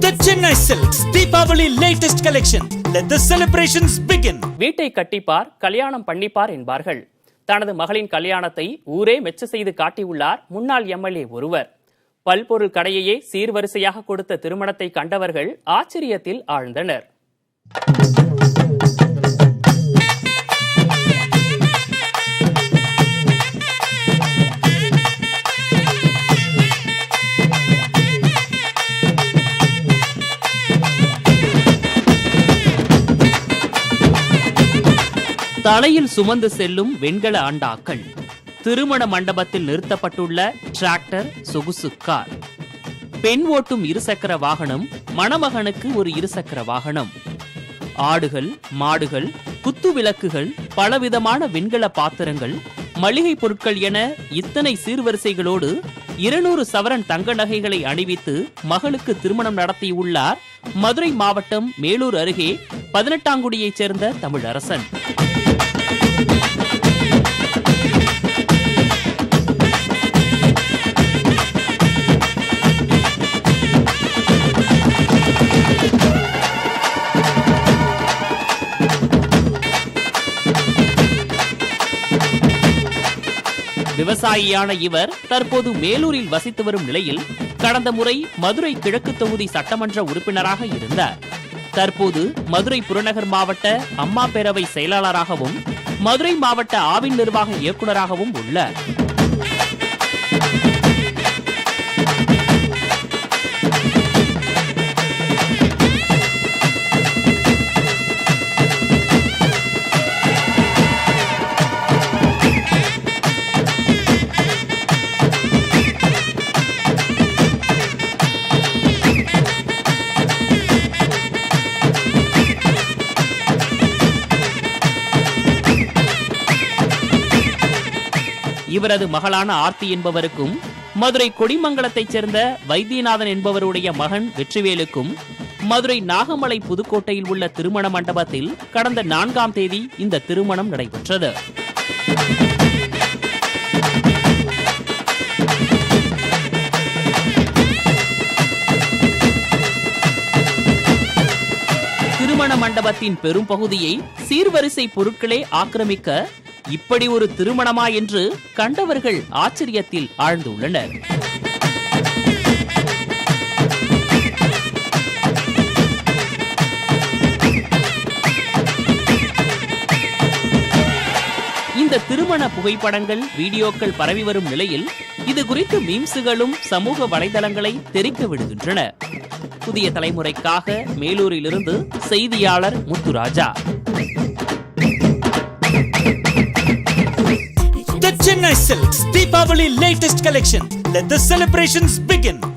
The Chennai Silks Deepavali latest collection. Let the celebrations begin. வீட்டை கட்டிப்பார் கல்யாணம் பண்ணிப்பார் என்பார்கள் தனது மகளின் கல்யாணத்தை ஊரே மெச்ச செய்து காட்டியுள்ளார் முன்னாள் எம்எல்ஏ ஒருவர் பல்பொருள் கடையையே சீர்வரிசையாக கொடுத்த திருமணத்தை கண்டவர்கள் ஆச்சரியத்தில் ஆழ்ந்தனர் தலையில் சுமந்து செல்லும் வெண்கல ஆண்டாக்கள். திருமண மண்டபத்தில் நிறுத்தப்பட்டுள்ள டிராக்டர் சொகுசு கார். பெண் ஓட்டும் இருசக்கர வாகனம் மணமகனுக்கு ஒரு இருசக்கர வாகனம். ஆடுகள் மாடுகள் குத்து விளக்குகள் பலவிதமான வெண்கல பாத்திரங்கள் மளிகை பொருட்கள் என இத்தனை சீர்வரிசைகளோடு இருநூறு சவரன் தங்க நகைகளை அணிவித்து மகளுக்கு திருமணம் நடத்தியுள்ளார் மதுரை மாவட்டம் மேலூர் அருகே பதினெட்டாங்குடியைச் சேர்ந்த தமிழரசன் விவசாயியான இவர் தற்போது மேலூரில் வசித்து வரும் நிலையில் கடந்த முறை மதுரை கிழக்கு தொகுதி சட்டமன்ற உறுப்பினராக இருந்தார். தற்போது மதுரை புறநகர் மாவட்ட அம்மா பேரவை செயலாளராகவும் மதுரை மாவட்ட ஆவின் நிர்வாக இயக்குநராகவும் உள்ளார் இவரது மகளான ஆர்த்தி என்பவருக்கும் மதுரை கொடிமங்கலத்தைச் சேர்ந்த வைத்தியநாதன் என்பவருடைய மகன் வெற்றிவேலுக்கும் மதுரை நாகமலை புதுக்கோட்டையில் உள்ள திருமண மண்டபத்தில் கடந்த நான்காம் தேதி இந்த திருமணம் நடைபெற்றது. திருமண மண்டபத்தின் பெரும் பகுதியை சீர்வரிசை பொருட்களே ஆக்கிரமிக்க இப்படி ஒரு திருமணமா என்று கண்டவர்கள் ஆச்சரியத்தில் ஆழ்ந்துள்ளனர். இந்த திருமண புகைப்படங்கள் வீடியோக்கள் பரவி வரும் நிலையில் இது குறித்து மீம்ஸுகளும் சமூக வலைதளங்களை தெரிக்க விடுகின்றன. புதிய தலைமுறைக்காக மேலூரிலிருந்து செய்தியாளர் Muthuraja. Chennai Silks Deepavali latest collection. Let the celebrations begin.